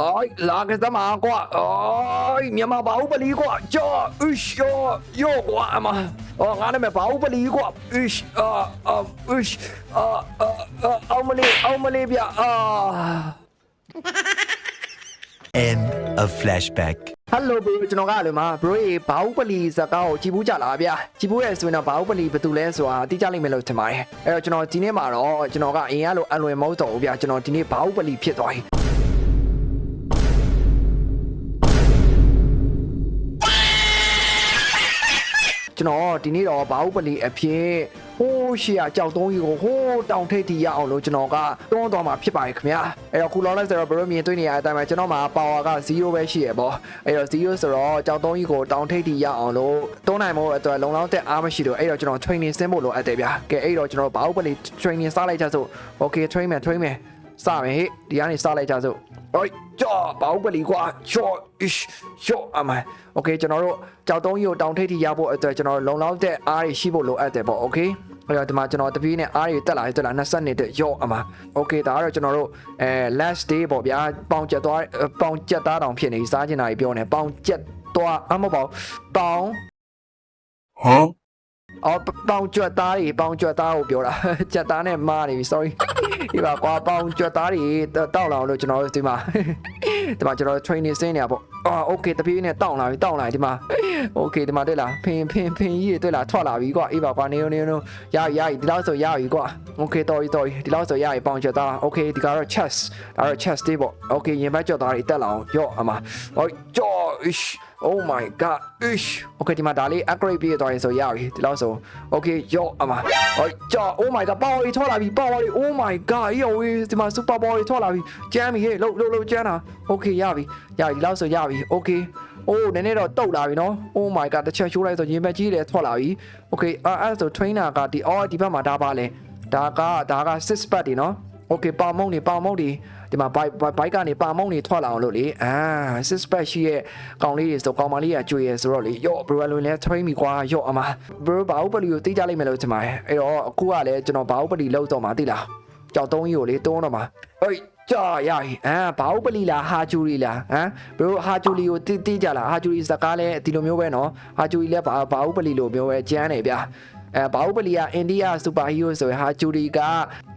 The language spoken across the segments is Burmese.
အိုးလာကစမကွာအိုးမြန်မာဘာဟုတ်ပလီကွာကြောအစ်ယောယောကွာအမအော်ငါနာမည်ဘာဟုတ်ပလီကွာအစ်အာအာအစ်အာအာအောင်မလေးအောင်မလေးဗျအာ End of flashback. ဟယ်လိုဘရိုကျွန်တော်ကလည်းမဘရိုရေဘာဟုတ်ပလီဇာတ်ကားကိုကြည့်ဘူးကြလားဗျာကြည့်ဘူးရဲ့ဆိုရင်တော့ဘာဟုတ်ပလီဘယ်သူလဲဆိုတာသိကြလိမ့်မယ်လို့ထင်ပါတယ်အဲ့တော့ကျွန်တော်ဒီနေ့မှာတော့ကျွန်တော်ကအရင်ကလိုအလွယ်မဟုတ်တော့ဘူးဗျာကျွန်တော်ဒီနေ့ဘာဟုတ်ပလီဖြစ်သွားပြီ ကျွန်တော်ဒီနေ့တော့ဘာဥပလီအဖြစ်ဟိုးရှေ့အကြောက်သုံးကြီးကိုဟိုးတောင်ထိပ်တီရအောင်လို့ကျွန်တော်ကတွန်းသွားမှာဖြစ်ပါတယ်ခင်ဗျာအဲ့တော့ခုလောလိုက်ဆိုတော့ဘရိုမြင်တွေ့နေရတဲ့အတိုင်းပဲကျွန်တော်မှာ power က0ပဲရှိရပေါ့အဲ့တော့0ဆိုတော့ကြောက်သုံးကြီးကိုတောင်ထိပ်တီရအောင်လို့တွန်းနိုင်မို့အတွက်လုံလောက်တဲ့အားမရှိတော့အဲ့တော့ကျွန်တော် training ဆင်းဖို့လိုအပ်တယ်ဗျာကဲအဲ့တော့ကျွန်တော်ဘာဥပလီ training စလိုက်ကြစို့ okay train မယ် train မယ် စမယ်ဟေ့ဒီကနေစလိုက်ကြစို့အိုးကြော့ဘောက်ပလီကွာကြော့ ish ကြော့အမန် okay ကျွန်တော်တို့ကြောက်တုံးကြီးကိုတောင်ထိပ်ထိရဖို့အတွက်ကျွန်တော်လုံလောက်တဲ့အားတွေရှိဖို့လိုအပ်တယ်ပေါ့ okay အဲ့တော့ဒီမှာကျွန်တော်တပီးနဲ့အားတွေတက်လာတက်လာ20နှစ်တဲ့ရော့အမ Okay ဒါကတော့ကျွန်တော်တို့အဲ last day ပေါ့ဗျာပေါင်ကျက်သွားပေါင်ကျက်သားတောင်ဖြစ်နေစားကျင်တာကြီးပြောနေပေါင်ကျက်သွားအမပေါ့ပေါင်ဟမ် အော်ပေါင်ကျွတ်သားတွေပေါင်ကျွတ်သားကိုပြောတာကျွတ်သားနဲ့မားနေပြီ sorry ဒီပါကွာပေါင်ကျွတ်သားတွေတောက်လာအောင်လို့ကျွန်တော်တို့ဒီမှာဒီမှာကျွန်တော် training ဆင်းနေရပေါ့အာ okay တပြေးနဲ့တောက်လာပြီတောက်လာပြီဒီမှာ okay ဒီမှာတွေ့လားဖင်ဖင်ဖင်ကြီးတွေတွေ့လားထွက်လာပြီကွာအေးပါကွာနေနေနေရရရဒီလောက်ဆိုရပြီကွာ okay တော်ပြီတော်ပြီဒီလောက်ဆိုရပြီပေါင်ကျွတ်သား okay ဒီကတော့ chest ဒါတော့ chest တွေပေါ့ okay ရင်ဘတ်ကျွတ်သားတွေတက်လာအောင်ရော့အမဟိုကြော ish Oh my god ish okay ဒီမှာဒါလေး upgrade ပြည့်သွားရင်ဆိုရပြီဒီလောက်ဆို okay ရော့အမဟိုကြော oh my god ပေါဝါရီထွက်လာပြီပေါဝါရီ oh my god ရောဝေးဒီမှာ super power တွေထွက်လာပြီကျမ်းပြီဟေးလှုပ်လှုပ်လှုပ်ကျမ်းတာ okay ရပြီရပြီဒီလောက်ဆိုရပြီ okay အိုးနည်းနည်းတော့တုတ်လာပြီနော် oh my god တစ်ချက်ရှိုးလိုက်ဆိုရင်မကြီးတယ်ထွက်လာပြီ okay အဲအဲ့ဆို trainer ကဒီအော်ဒီဘက်မှာဒါပါလဲဒါကဒါက6 pack တွေနော် okay ပါမုံတွေပါမုံတွေ ဒီမှာ bike bike ကနေပါမုံတွေထွက်လာအောင်လို့လေအာ6 pack ရှိရဲ့ကောင်လေးတွေဆိုကောင်မလေးကကြွေရဆိုတော့လေရော့ bro လွန်လဲ train ပြီကွာရော့အမ bro ဘာဥပလီကိုသိကြလိုက်မယ်လို့ထင်ပါတယ်အဲ့တော့အခုကလည်းကျွန်တော်ဘာဥပလီလောက်တော့မှာသိလားကြောက်သုံးကြီးကိုလေတွန်းတော့မှာအေးကြာရပြီအာဘာဥပလီလားဟာဂျူလီလားဟမ် bro ဟာဂျူလီကိုသိသိကြလားဟာဂျူလီစကားလဲဒီလိုမျိုးပဲနော်ဟာဂျူလီလဲဘာဘာဥပလီလိုမျိုးပဲကျန်းနေဗျာ အဲဘာဥပလီကအိန္ဒိယစူပါဟီးရိုးဆိုရင်ဟာဂျူရီက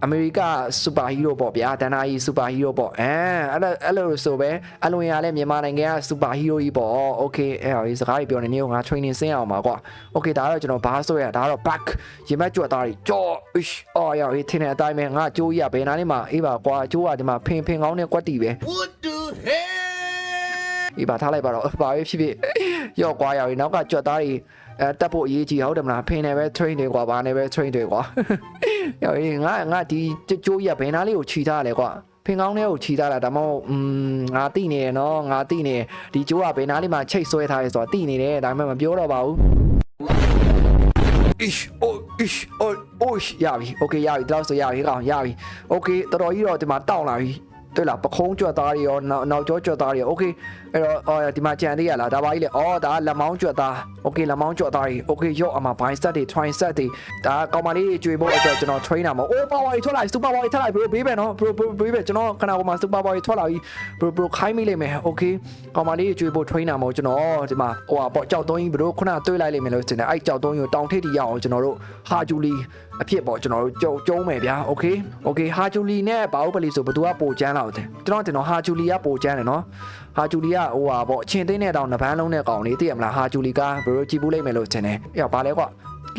အမေရိကစူပါဟီးရိုးပေါ့ဗျာဒန်နာကြီးစူပါဟီးရိုးပေါ့အဲအဲ့လိုအဲ့လိုဆိုပဲအလွန်ရလဲမြန်မာနိုင်ငံကစူပါဟီးရိုးကြီးပေါ့โอเคအဲ့ဟောဒီစကားကြီးပြောနေနေငါ training ဆင်းအောင်ပါကွာโอเคဒါတော့ကျွန်တော်ဘာဆိုရဒါတော့ back ရင်မက်ကြွသားကြီးကြော ish အော်ရောက်ထင်းတဲ့အတိုင်းပဲငါကြိုးရဘယ်နားလေးမှာအေးပါကွာကြိုးကဒီမှာဖင်ဖင်ကောင်းနဲ့ကွက်တီပဲ What the hell? ဒီပါထားလိုက်ပါတော့ဘာပဲဖြစ်ဖြစ်ရော့ကွာရောက်ရင်နောက်ကကြွက်သားတွေအဲတက်ဖို့အရေးကြီးဟုတ်တယ်မလားဖင်နေပဲ train တွေကွာဘာနေပဲ train တွေကွာရောက်ရင်ငါငါဒီကြိုးကြီးကဘယ်နာလေးကိုခြီထားလဲကွာဖင်ကောင်းလေးကိုခြီထားတာဒါမှမဟုတ်อืมငါတိနေရနော်ငါတိနေဒီကြိုးကဘယ်နာလေးမှာချိတ်ဆွဲထားရဲဆိုတာတိနေတယ်ဒါပေမဲ့မပြောတော့ပါဘူး ish oh ish oh oh ရပြီ okay ရပြီတော့ဆိုရပြီကောင်ရပြီ okay တော်တော်ကြီးတော့ဒီမှာတောင်းလာပြီ တွေ့လားပခုံးကြွက်သားတွေရောနောက်နောက်ကျောကြွက်သားတွေရော okay အဲ့တော့အော်ဒီမှာကြံသေးရလားဒါပါကြီးလေအော်ဒါလက်မောင်းကြွက်သား okay လက်မောင်းကြွက်သားတွေ okay ရော့အမှာ bicep တွေ tricep တွေဒါကောင်မလေးတွေကြွေဖို့အတွက်ကျွန်တော် trainer မှာ oh power တွေထွက်လာ super power တွေထွက်လာ bro ဘေးပဲနော် bro bro ဘေးပဲကျွန်တော်ခဏပေါ်မှာ super power တွေထွက်လာပြီ bro bro ခိုင်းမိလိမ့်မယ် okay ကောင်မလေးတွေကြွေဖို့ trainer မှာကျွန်တော်ဒီမှာဟိုဟာပေါ့ကြောက်သုံးကြီး bro ခုနတွေးလိုက်လိမ့်မယ်လို့ထင်တယ်အဲ့ကြောက်သုံးကြီးကိုတောင်ထိပ်တီရအောင်ကျွန်တော်တို့ဟာဂျူလီအဖြစ်ပေါ့ကျွန်တော်တို့ကြုံကျုံးမယ်ဗျာ okay okay ဟာဂျူလီနဲ့ဘာဥပလီဆိုဘသူကပိုချမ်းလက်တယ်ကျွန်တော်တင်တော့ဟာဂျူလီကပိုချမ်းတယ်နော်ဟာဂျူလီကဟိုဟာပေါ့အချင်းသိန်းနဲ့တောင်နှပန်းလုံးနဲ့ကောင်လေးသိရမလားဟာဂျူလီကဘယ်လိုကြည့်ဘူးလိမ့်မယ်လို့ထင်တယ်အေးဘာလဲကွာ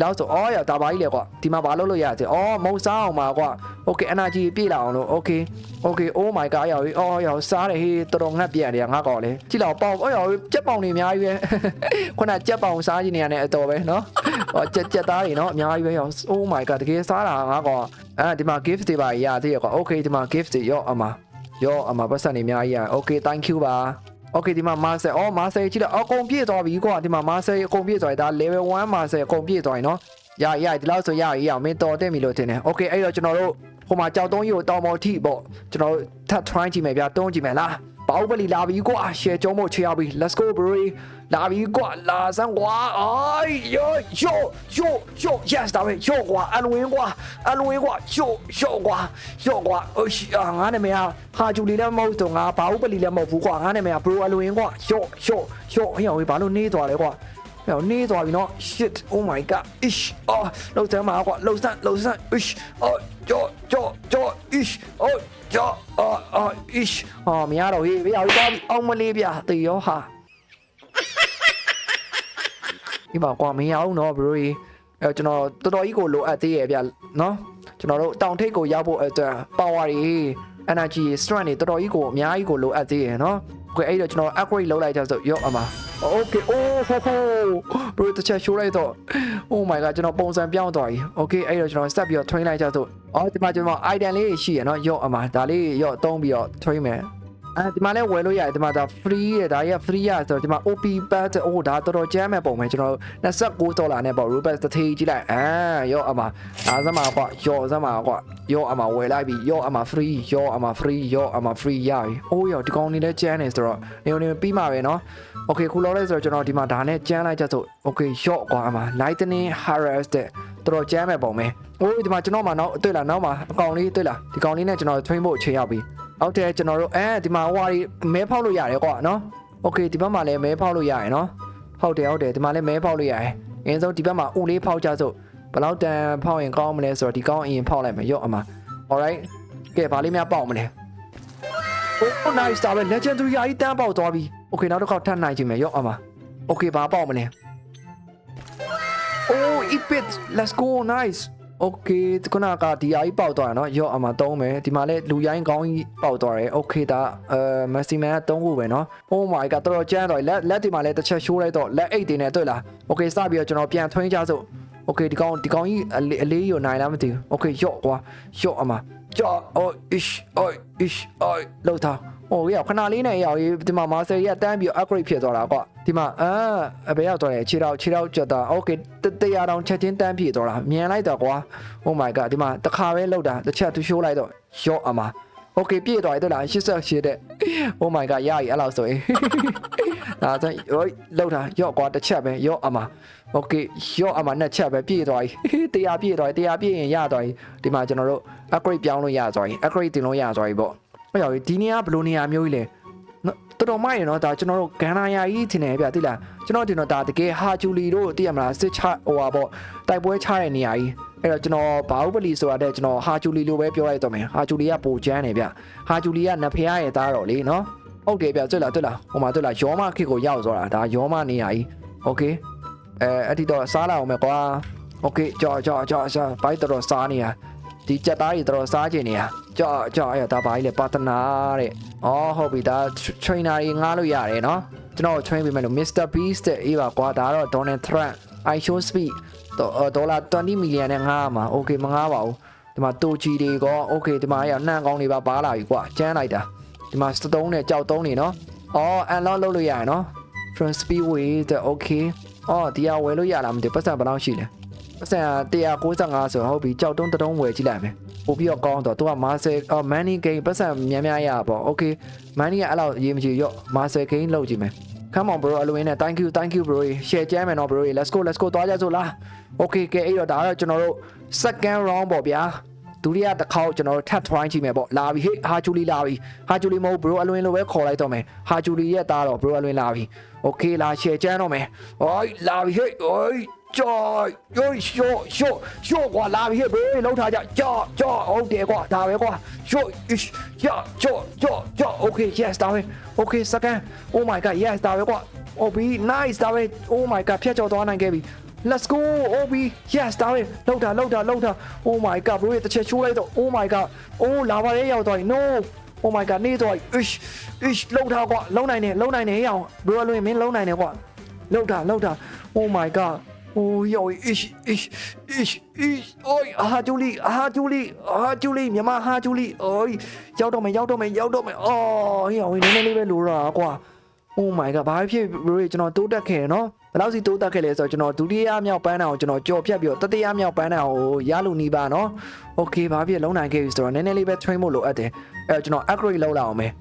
လောက်ဆိုအော်ရတာပါကြီးလေကွာဒီမှာဘာလုပ်လို့ရသေးအော်မုံစားအောင်ပါကွာ okay energy ပြည့်လာအောင်လို့ okay okay oh my god ရောက်ပြီအော်ရောက်စားတယ်ဟေးတော်တော်ငတ်ပြန်တယ်ငါကောင်လေကြည့်လောက်ပေါင်အော်ရောက်ကြက်ပေါင်တွေအများကြီးပဲ ခုနကြက်ပေါင်စားခြင်းနေရတဲ့အတော်ပဲเนาะဟောကြက်ကြက်သားတွေเนาะအများကြီးပဲရောက် oh my god တကယ်စားတာငါကောင်အဲဒီမှာ gift တွေပါရသေးရကွာ okay ဒီမှာ gift တွေရော့အမ ရော့အမပတ်စံနေအများကြီးရ okay thank you ပါ Okay ဒီမှာ master အော် master ကြည့်တော့အကုန်ပြည့်သွားပြီကွာဒီမှာ master အကုန်ပြည့်သွားပြီဒါ level 1 master အကုန်ပြည့်သွားပြီเนาะရရဒီလောက်ဆိုရရအောင်မင်းတော်တက်ပြီလို့ထင်တယ် Okay အဲ့တော့ကျွန်တော်တို့ဟိုမှာကြောက်တုံးကြီးကိုတောင်ပေါ်ထိပေါ့ကျွန်တော်တို့ထပ် try ကြည့်မယ်ဗျာတုံးကြည့်မယ်လား ဘာဥပလီလာပြီကွာရှယ်ကျုံးမို့ချေရောက်ပြီ let's go bro လာပြီကွာလာစမ်းကွာအိုင်ယောယောယောယော yes ဒါပဲယောကွာအလွင်ကွာအလွင်ကွာယောယောကွာယောကွာအိုးငါနာမည်ဟာဂျူလီလည်းမဟုတ်တော့ငါဘာဥပလီလည်းမဟုတ်ဘူးကွာငါနာမည် bro အလွင်ကွာယောယောယောဟိအောင်ဘာလို့နေသွားလဲကွာ ဟဲ့နေသွားပြီနော် shit oh my god ish အော်လောက်စမ်းပါကွာလောက်စမ်းလောက်စမ်း ish အော်ကြောကြောကြော ish အော်ကြောအော်အော် ish အော်မရတော့ဟေးဗျာတော့အောင်မလေးဗျာတေရောဟာဒီမှာကွာမရအောင်နော် bro အဲကျွန်တော်တော်တော်ကြီးကိုလိုအပ်သေးရဲ့ဗျာနော်ကျွန်တော်တို့တောင်ထိပ်ကိုရောက်ဖို့အတွက် power တွေ energy strength တွေတော်တော်ကြီးကိုအများကြီးကိုလိုအပ်သေးရဲ့နော် โอเคအဲ့တော့ကျွန်တော် upgrade လုပ်လိုက်ကြဆိုရော့အမှာ Okay oh ho ho bro တချက်ရှိုးလိုက်တော့ Oh my god ကျွန်တော်ပုံစံပြောင်းသွားပြီ Okay အဲ့တော့ကျွန်တော် step ပြီးတော့ train လိုက်ကြဆိုအော်ဒီမှာကျွန်တော် item လေးရှိရနော်ရော့အမှာဒါလေးရော့သုံးပြီးတော့ train မယ် အဲဒီမှာလည်းဝယ်လို့ရတယ်ဒီမှာဒါ free ရဒါကြီးက free ရဆိုတော့ဒီမှာ OP pad အိုးဒါတော်တော်ကျမ်းမဲ့ပုံပဲကျွန်တော်29ဒေါ်လာနဲ့ပေါ့ Robux တစ်ထေးကြည့်လိုက်အာရော့အမှာအားစမှာကွာရော့စမှာကွာရော့အမှာဝယ်လိုက်ပြီရော့အမှာ free ရော့အမှာ free ရော့အမှာ free ရပြီအိုးရော့ဒီကောင်နေလဲကျမ်းနေဆိုတော့နေနေပြီးမှာပဲနော် โอเคခုလောလဲဆိုတော့ကျွန်တော်ဒီမှာဒါနဲ့ကျန်းလိုက်ကြဆိုโอเคရော့ကွာအမ lightning harass တဲ့တော်တော်ကျန်းမဲ့ပုံပဲအိုးဒီမှာကျွန်တော်မှနောက်တွေ့လားနောက်မှာအကောင်လေးတွေ့လားဒီကောင်လေးနဲ့ကျွန်တော် train ဖို့အချိန်ရောက်ပြီ ဟုတ်တယ်ကျွန်တော်တို့အဲဒီမှာဟိုဟာဒီမဲဖောက်လို့ရတယ်ကွာနော်โอเคဒီဘက်မှာလည်းမဲဖောက်လို့ရတယ်နော်ဟုတ်တယ်ဟုတ်တယ်ဒီမှာလည်းမဲဖောက်လို့ရတယ်အရင်ဆုံးဒီဘက်မှာဦးလေးဖောက်ကြဆိုဘယ်လောက်တန်ဖောက်ရင်ကောင်းမလဲဆိုတော့ဒီကောင်အရင်ဖောက်လိုက်မယ်ရော့အမ alright ကဲဘာလေးများပေါက်မလဲ Oh nice ဒါပဲ legendary အကြီးတန်းပေါက်သွားပြီ Okay နောက်တစ်ခေါက်ထပ်နိုင်ကြည့်မယ်ရော့အမ Okay ဘာပေါက်မလဲ Oh ipit let's go nice Okay ခုနကဒီအကြီးပေါက်သွားတယ်နော်ရော့အမသုံးမယ်ဒီမှာလဲလူရိုင်းကောင်းကြီးပေါက်သွားတယ် Okay ဒါအဲ maximum က3ခုပဲနော် Oh my god တော်တော်ကျန်းသွားပြီလက်လက်ဒီမှာလဲတစ်ချက်ရှိုးလိုက်တော့လက်အိတ်တင်နေတွေ့လား Okay စပြီးတော့ကျွန်တော်ပြန်ထွင်းကြစို့ Okay ဒီကောင်ဒီကောင်ကြီးအလေးအလေးရောနိုင်လားမသိဘူး Okay ရော့ကွာရော့အမကြော့ oh ish oh ish oh လောက်ထားဟိုရခဏလေးနဲ့ရောက်ရေးဒီမှာမာဆယ်ကြီးကတန်းပြီး upgrade ဖြစ်သွားတာကွာ ဒီမှာအာအဘယ်ရောက်သွားလဲခြေထောက်ခြေထောက်ကျက်တာ okay တရားတောင်ချက်ချင်းတန်းပြည့်သွားတာမြန်လိုက်တော့ကွာ oh my god ဒီမှာတစ်ခါပဲလောက်တာတစ်ချက်သူရှိုးလိုက်တော့ရော့အမ okay ပြည့်သွားတယ်လား88တဲ့ oh my god ရပြီအဲ့လောက်ဆိုရင်ဒါဆိုရောလောက်တာရော့ကွာတစ်ချက်ပဲရော့အမ okay ရော့အမနှစ်ချက်ပဲပြည့်သွားပြီတရားပြည့်သွားပြီတရားပြည့်ရင်ရသွားပြီဒီမှာကျွန်တော်တို့ upgrade ပြောင်းလို့ရသွားပြီ upgrade တင်လို့ရသွားပြီပေါ့ဟောရောက်ဒီနေရာဘယ်လိုနေရာမျိုးကြီးလဲနော် တော်တော်မိုက်ရနော်ဒါကျွန်တော်တို့ဂန်နာယာကြီးထင်တယ်ဗျသိလားကျွန်တော်တင်တော့ဒါတကယ်ဟာဂျူလီတို့သိရမလားစစ်ချဟိုပါပေါ့တိုက်ပွဲချတဲ့နေရာကြီးအဲ့တော့ကျွန်တော်ဘာဥပလီဆိုတာတဲ့ကျွန်တော်ဟာဂျူလီလိုပဲပြောလိုက်တော့မယ်ဟာဂျူလီကပိုချမ်းနေဗျဟာဂျူလီကနဖះရဲ့သားတော်လေနော်ဟုတ်တယ်ဗျတွေ့လားတွေ့လားဟိုမှာတွေ့လားယောမခေတ်ကိုရောက်သွားတာဒါယောမနေရာကြီးโอเคအဲအဲ့ဒီတော့စားလာအောင်မယ်ကွာโอเคကြော်ကြော်ကြော်ကြော်ဘိုက်တော်စားနေရ ဒီကြက်သားကြီးတော်တော်စားကျင်နေရ ကြောက်ကြောက်အဲ့ဒါဘာကြီးလဲပါတနာတဲ့အော်ဟုတ်ပြီဒါ trainer ကြီးငားလို့ရတယ်နော်ကျွန်တော် train ပေးမယ်လို့ Mr Beast တဲ့အေးပါကွာဒါတော့ Donald Trump I show speed ဒေါ်လာ20 million နဲ့ငားမှာ okay မငားပါဘူးဒီမှာတူချီတွေကော okay ဒီမှာရနှံကောင်းတွေပါပါလာပြီကွာကျန်းလိုက်တာဒီမှာစတုံးနဲ့ကြောက်တုံးနေနော်အော် unlock လုပ်လို့ရတယ်နော် from speedway တဲ့ okay အော်ဒီဟာဝယ်လို့ရလားမသိဘူးပတ်စံဘယ်လောက်ရှိလဲ ပတ်စံ195ဆိုဟုတ်ပြီကြောက်တုံးတတုံးဝယ်ကြည့်လိုက်မယ်ပို့ပြီးတော့ကောင်းတော့သူက master အော် money game ပတ်စံများများရပါ okay money ကအဲ့လောက်ရေးမကြည့်ရော့ master game လောက်ကြည့်မယ် come on bro အလိုရင်းနဲ့ thank you thank you bro share ကြမ်းမယ်နော် bro let's go let's go သွားကြစို့လား okay ကဲအဲ့တော့ဒါကတော့ကျွန်တော်တို့ second round ပေါ့ဗျာ ဒုတိယတစ်ခေါက်ကျွန်တော်တို့ထပ် try ကြည့်မယ်ပေါ့လာပြီဟေးဟာဂျူလီလာပြီဟာဂျူလီမဟုတ် bro အလွင်လိုပဲခေါ်လိုက်တော့မယ်ဟာဂျူလီရဲ့သားတော့ bro အလွင်လာပြီ okay လာ share ကြမ်းတော့မယ်ဟိုးလာပြီဟေးဟိုးကြော်ရိုးရှို့ရှို့ရှို့ကွာလာပြီဟဲ့ဘေးလောက်ထားကြကြော်ကြော်ဟုတ်တယ်ကွာဒါပဲကွာရှို့ရကြော်ကြော်ကြော် okay yes ဒါပဲ okay second oh my god yes ဒါပဲကွာ OB nice ဒါပဲ oh my god ဖြတ်ကျော်သွားနိုင်ခဲ့ပြီ let's go OB yes ဒါပဲလောက်တာလောက်တာလောက်တာ oh my god bro တစ်ချက်ချိုးလိုက်တော့ oh my god oh လာပါရဲ့ရောက်သွားပြီ no oh my god နေတော့ ish ish လောက်တာကွာလုံနိုင်တယ်လုံနိုင်တယ်ရအောင် bro လွင်မင်းလုံနိုင်တယ်ကွာလောက်တာလောက်တာ oh my god โอ้ยโอ้ยอิชอิชอิชอิชโอ้ยอาจูลี่อาจูลี่อาจูลี่မြန်မာဟာจูลี่โอ้ยရောက်တော့မယ်ရောက်တော့မယ်ရောက်တော့မယ်အော်ဟေ့အောင်နည်းနည်းလေးပဲလိုတာကွာ Oh my god ဘာဖြစ်လို့ကျွန်တော်တိုးတက်ခဲ့နော် ဘယ်လောက်စီတိုးတက်ခဲ့လဲဆိုတော့ကျွန်တော်ဒုတိယမြောက်ပန်းတောင်ကျွန်တော်ကြော်ဖြတ်ပြီးတော့တတိယမြောက်ပန်းတောင်ကိုရလို့နေပါနော် Okay ဘာဖြစ်လုံးနိုင်ခဲ့ပြီဆိုတော့နည်းနည်းလေးပဲ train ဖို့လိုအပ်တယ်အဲ့တော့ကျွန်တော် upgrade လုပ်လာအောင်မယ်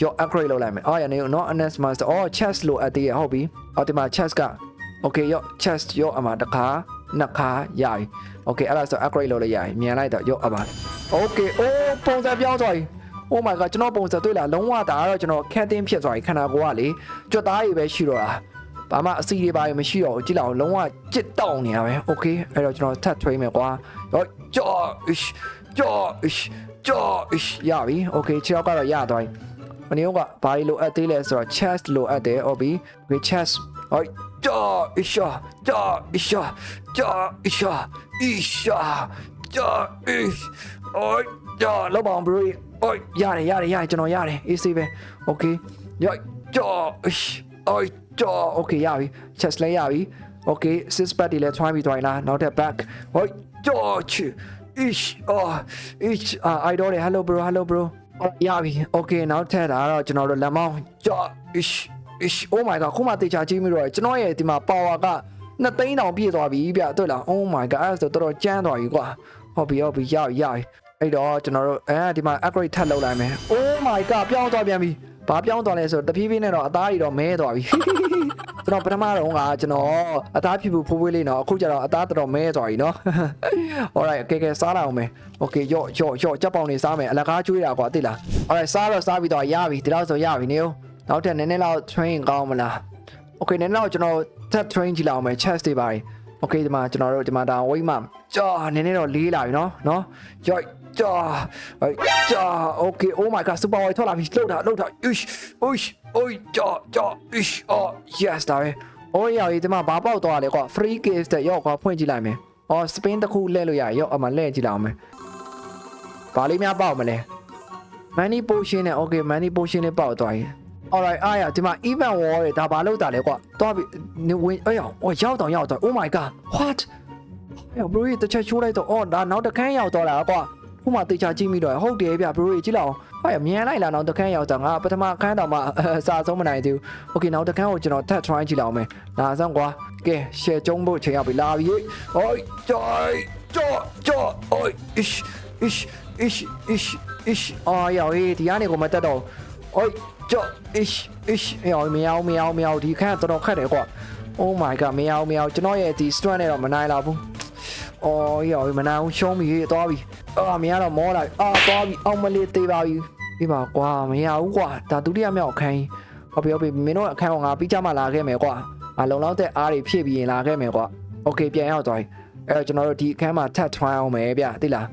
ရော upgrade လုပ်လိုက်မယ်အော်ရနေ not honest master အော် chest လို့အပ်သေးရဟုတ်ပြီအော်ဒီမှာ chest က okay ရော chest ရောအမှာတစ်ခါနှစ်ခါရပြီ okay အဲ့ဒါဆို upgrade လုပ်လိုက်ရပြီမြန်လိုက်တော့ရောအမှာ okay အိုးပုံစံပြောင်းသွားပြီ Oh my god ကျွန်တော်ပုံစံတွေ့လာလုံးဝဒါကတော့ကျွန်တော်ခက်တင်းဖြစ်သွားပြီခန္ဓာကိုယ်ကလေကြွက်သားတွေပဲရှိတော့တာ ဘာမှအစီတွေပါမရှိတော့ဘူးကြည့်လောက်လုံးဝကြစ်တောက်နေရပဲ okay အဲ့တော့ကျွန်တော်ထပ်ထွေးမယ်ကွာရောကြော့ ish ကြော့ ish ကြော့ ish ရပြီ okay ခြေတော့ကတော့ရသွားပြီမနေ့ကဘာလို့လိုအပ်သေးလဲဆိုတော့ chest လိုအပ်တယ်ဟုတ်ပြီ okay chest ဟိုကြော့ ish ကြော့ ish ကြော့ ish ish ကြော့ ish အိုးကြော့လောက်ပါအောင် bro အိုးရတယ်ရတယ်ရတယ်ကျွန်တော်ရတယ် AC ပဲ okay ရောကြော့ ish အိုး ကြော့ okay ရပြီ chest လည်းရပြီ okay six pack တွေလည်း try ပြီးသွားရင်လားနောက်ထပ် back ဟိုကြော့ချ ish အော် ish အာ idol တွေ hello bro hello bro အော်ရပြီ okay နောက်ထပ်ဒါတော့ကျွန်တော်တို့လက်မောင်းကြော့ ish ish oh my god ခုမှတေချာကြည့်မိတော့ကျွန်တော်ရဲ့ဒီမှာ power ကနှစ်သိန်းတောင်ပြည့်သွားပြီဗျတွေ့လား oh my god အဲ့ဒါဆိုတော်တော်ကျန်းသွားပြီကွာဟုတ်ပြီဟုတ်ပြီရပြီရပြီအဲ့တော့ကျွန်တော်တို့အဲဒီမှာ upgrade ထပ်လုပ်လိုက်မယ် oh my god ပြောင်းသွားပြန်ပြီ ဘာပြောင်းသွားလဲဆိုတော့တဖြည်းဖြည်းနဲ့တော့အသားတွေတော့မဲသွားပြီကျွန်တော်ပထမတော့ကကျွန်တော်အသားဖြူဖြူဖိုးဖွေးလေးနော်အခုကျတော့အသားတော်တော်မဲသွားပြီနော် alright ကဲကဲစားလာအောင်မယ် okay ရော့ရော့ရော့ကြက်ပေါင်နေစားမယ်အလကားကျွေးတာကွာသိလား alright စားတော့စားပြီးတော့ရပြီဒီတော့ဆိုရပြီနေဦးနောက်ထပ်နည်းနည်းလောက် train ကောင်းမလား okay နည်းနည်းလောက်ကျွန်တော် tap train ကြည့်လောက်မယ် chest တွေပါတယ် okay ဒီမှာကျွန်တော်တို့ဒီမှာဒါ weight မှာကြာနည်းနည်းတော့လေးလာပြီနော်နော်ရော့ ကြာကြာ okay oh my god super weight ထွက်လာပြီလှုပ်တာလှုပ်တာ ish ish အိုးကြာကြာ ish oh yes ဒါပဲအိုးရောက်ဒီမှာဘာပေါက်သွားလဲကွာ free case တဲ့ရောက်ကွာဖွင့်ကြည့်လိုက်မယ်အော် spin တစ်ခုလဲလို့ရရောက်အမှလဲကြည့်လိုက်အောင်မယ်ဘာလေးများပေါက်မလဲ money potion နဲ့ okay money potion နဲ့ပေါက်သွားရင် alright အားရဒီမှာ event wall တွေဒါဘာလို့တာလဲကွာတော့ပြီနေဝင်အေးအောင်အော်ရောက်တော့ရောက်တော့ oh my god what ဟဲ့ bro တချက်ချိုးလိုက်တော့အော်ဒါနောက်တစ်ခန်းရောက်တော့လာကွာ ခုမှတေချာကြည့်မိတော့ဟုတ်တယ်ဗျ bro ကြည့်လောက်ဟာရမြန်လိုက်လာနောက်တစ်ခန်းရောက်တော့ငါပထမခန်းတော့မှအစာဆုံးမနိုင်သေးဘူး okay နောက်တစ်ခန်းကိုကျွန်တော်ထပ် try ကြည့်လောက်မယ်လာစမ်းကွာကဲ share ကျုံးဖို့ချိန်ရောက်ပြီလာပြီဟိုကြော်ကြော်ကြော်အိုး ish ish ish ish ish အော်ရောက်ဟေးဒီကနေကိုမတက်တော့အိုးကြော် ish ish အော်မယောင်မယောင်မယောင်ဒီခန်းတော်တော်ခက်တယ်ကွာ oh my god မယောင်မယောင်ကျွန်တော်ရဲ့ဒီ strength နဲ့တော့မနိုင်တော့ဘူးအော်ရောမနာအောင်ရှုံးပြီသွားပြီ အာမရတော့မောလာအာသွားပြီအောင်မလေးသေးပါပြီပြပါကွာမရဘူးကွာဒါဒုတိယမြောက်အခန်းဟုတ်ပြီဟုတ်ပြီမင်းတို့အခန်းကငါပြီးကြမှာလာခဲ့မယ်ကွာအလုံလောက်တဲ့အားတွေဖြည့်ပြီးရင်လာခဲ့မယ်ကွာโอเคပြန်ရောက်သွားပြီအဲ့တော့ကျွန်တော်တို့ဒီအခန်းမှာထပ်ထွန်းအောင်မယ်ဗျသိလား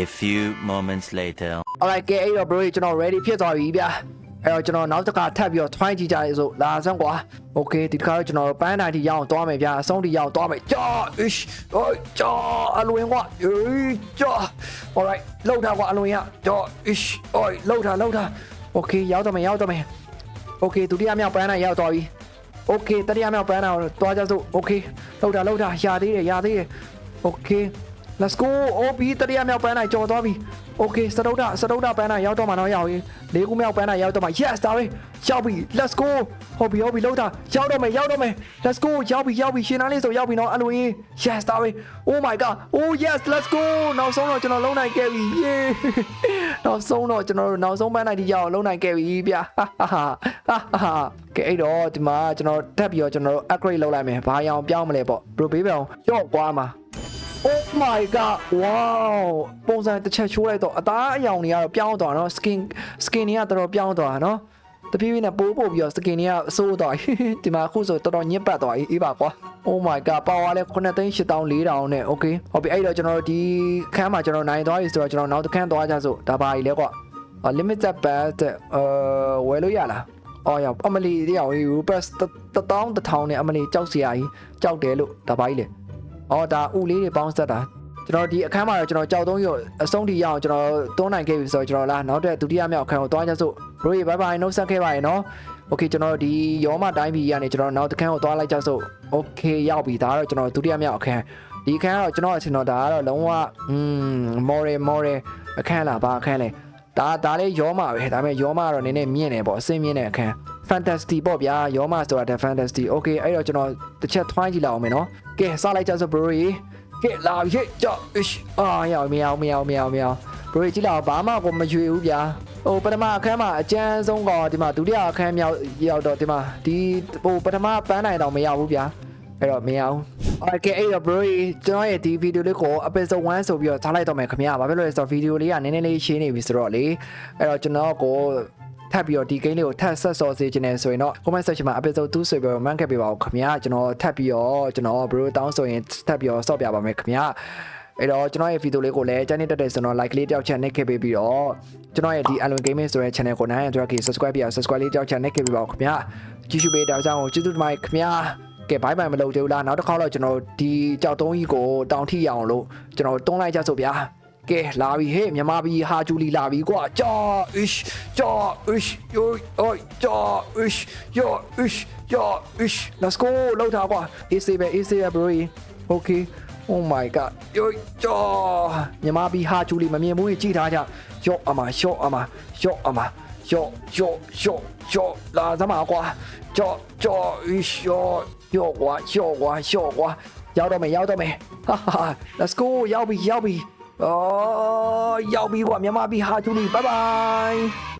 A few moments later. alright ကဲအဲ့တော့ bro ကျွန်တော် ready ဖြစ်သွားပြီဗျ အဲ့တော့ကျွန်တော်နောက်တစ်ခါထပ်ပြီးတော့ try ကြည့်ကြရစို့လာစမ်းကွာ okay ဒီတစ်ခါတော့ကျွန်တော်ပန်းတိုင်းထိရအောင်သွားမယ်ဗျအဆုံးထိရအောင်သွားမယ်ကြာ ish ဟိုကြာအလွင်ကွာအေးကြာ alright လောက်တာကွာအလွင်ရကြာ ish ဟိုလောက်တာလောက်တာ okay ရောက်တော့မယ်ရောက်တော့မယ် okay ဒုတိယမြောက်ပန်းတိုင်းရောက်သွားပြီ okay တတိယမြောက်ပန်းတိုင်းကိုသွားကြစို့ okay လောက်တာလောက်တာရသေးတယ်ရသေးတယ် okay let's go အိုးပြီးတတိယမြောက်ပန်းတိုင်းကြော်သွားပြီ okay စတုဒ္ဒစတုဒ္ဒပန်းတိုင်းရောက်တော့မှတော့ရောက်ရင်လေးခုမြောက်ပန်းတိုင်းရောက်တော့မှ yes ဒါပဲရောက်ပြီ let's go ဟုတ်ပြီဟုတ်ပြီလောက်တာရောက်တော့မယ်ရောက်တော့မယ် let's go ရောက်ပြီရောက်ပြီရှင်နာလေးဆိုရောက်ပြီနော်အလိုရင်း yes ဒါပဲ oh my god oh yes let's go နောက်ဆုံးတော့ကျွန်တော်လုံးနိုင်ခဲ့ပြီ yeah နောက်ဆုံးတော့ကျွန်တော်တို့နောက်ဆုံးပန်းတိုင်းဒီရောက်လုံးနိုင်ခဲ့ပြီဗျာဟာဟာဟာဟာကဲအဲ့တော့ဒီမှာကျွန်တော်တက်ပြီးတော့ကျွန်တော်တို့ upgrade လုပ်လိုက်မယ်ဘာရောင်ပြောင်းမလဲပေါ့ bro ဘေးပြောင်းရော့ကွာမှာ Oh my god wow ပုံစံတစ်ချက်ချိုးလိုက်တော့အသားအယောင်တွေကတော့ပြောင်းသွားတော့ skin skin တွေကတော်တော်ပြောင်းသွားတာနော်တပြေးပြေးနဲ့ပိုးပို့ပြီးတော့ skin တွေကအဆိုးသွားပြီဒီမှာအခုဆိုတော်တော်ညစ်ပတ်သွားပြီအေးပါကွာ Oh my god ပါဝါလဲ9သိန်း8400နဲ့ okay ဟုတ်ပြီအဲ့တော့ကျွန်တော်တို့ဒီခန်းမှာကျွန်တော်နိုင်သွားပြီဆိုတော့ကျွန်တော်နောက်တစ်ခန်းသွားကြစို့ဒါပါကြီးလဲကွာ limited pass တဲ့အဲဝယ်လို့ရလားအော်ရအမလီတရားဝေး rupees 1000 1000နဲ့အမလီကြောက်စရာကြီးကြောက်တယ်လို့ဒါပါကြီးလေ အော်ဒါဥလေးတွေပေါင်းဆက်တာကျွန်တော်ဒီအခန်းမှာတော့ကျွန်တော်ကြောက်သုံးရအဆုံးထိရအောင်ကျွန်တော်သုံးနိုင်ခဲ့ပြီဆိုတော့ကျွန်တော်လာနောက်တဲ့ဒုတိယမြောက်အခန်းကိုတွားကြစို့ရိုးရေဘိုင်ဘိုင်နှုတ်ဆက်ခဲ့ပါရေနော်โอเคကျွန်တော်ဒီရောမတိုင်းပြည်ကနေကျွန်တော်နောက်တစ်ခန်းကိုတွားလိုက်ကြစို့โอเคရောက်ပြီဒါကတော့ကျွန်တော်ဒုတိယမြောက်အခန်းဒီအခန်းကတော့ကျွန်တော်အချင်းတော်ဒါကတော့လုံးဝอืม more more အခန်းလားဘာအခန်းလဲဒါဒါလေးရောမပဲဒါပေမဲ့ရောမကတော့နည်းနည်းမြင့်နေပေါ့အစင်းမြင့်တဲ့အခန်း fantasy ပေါ့ဗျာရောမဆိုတာတဲ့ fantasy okay အဲ့တော့ကျွန်တော်တစ်ချက်ထွိုင်းကြည့်လောက်အောင်မယ်နော်ကဲစလိုက်ကြဆို bro ကြီးကဲလာပြီကြောက်အာရအောင်မရအောင်မရအောင်မရအောင်မရအောင် bro ကြီးကြည့်လောက်ဘာမှကိုမရွေဘူးဗျာဟိုပထမအခန်းမှာအကျန်းဆုံးကဒီမှာဒုတိယအခန်းမြောက်ရောက်တော့ဒီမှာဒီဟိုပထမပန်းနိုင်တော့မရဘူးဗျာအဲ့တော့မရဘူးโอเคအဲ့တော့ bro ကြီးကျွန်တော်ရဲ့ဒီဗီဒီယိုလေးကို episode 1ဆိုပြီးတော့ထားလိုက်တော့မယ်ခင်ဗျာဘာဖြစ်လို့လဲဆိုတော့ဗီဒီယိုလေးကနည်းနည်းလေးရှင်းနေပြီဆိုတော့လေအဲ့တော့ကျွန်တော်ကို ထပ်ပြီးတော့ဒီ game လေးကိုထပ်ဆက်စော်စေချင်တယ်ဆိုရင်တော့ comment section မှာ episode 2ဆိုပြီးတော့ man ခဲ့ပေးပါဦးခင်ဗျာကျွန်တော်ထပ်ပြီးတော့ကျွန်တော် bro တောင်းဆိုရင်ထပ်ပြီးတော့စော့ပြပါမယ်ခင်ဗျာအဲ့တော့ကျွန်တော်ရဲ့ video လေးကိုလည်းကြားနေတတ်တယ်ဆိုတော့ like လေးတယောက်ချက်နှိပ်ခဲ့ပေးပြီးတော့ကျွန်တော်ရဲ့ဒီ Allen Gaming ဆိုတဲ့ channel ကိုနိုင်ရတဲ့ subscribe ပြ subscribe လေးတယောက်ချက်နှိပ်ခဲ့ပေးပါဦးခင်ဗျာကြည့်ရှုပေးတဲ့အားကြောင့်ကျေးဇူးတင်ပါတယ်ခင်ဗျာကဲဘိုင်ဘိုင်မလုပ်သေးဘူးလားနောက်တစ်ခါတော့ကျွန်တော်ဒီကြောက်တုံးကြီးကိုတောင်ထိရအောင်လို့ကျွန်တော်တွန်းလိုက်ကြစို့ဗျာ ကဲလာပြီဟေ့မြမပြီဟာဂျူလီလာပြီကွာဂျာ ish ဂျာ ish ယိုအိုဂျာ ish ယော ish ယော ish let's go လောက်တာကွာ AC ပဲ AC ပဲ bro okay oh my god ယိုဂျာမြမပြီဟာဂျူလီမမြင်ဘူးကြီးကြည့်ထားကြယောအမယောအမယောအမယောယောယောယောလာသမားကွာဂျာဂျာ ish ယောယောကွာယောကွာယောကွာရောက်တော့မယ်ရောက်တော့မယ်ဟာဟာ let's go ရောက်ပြီရောက်ပြီ အော်ရောက်ပြီကွာမြန်မာပြည်ဟာချူလီဘိုင်ဘိုင်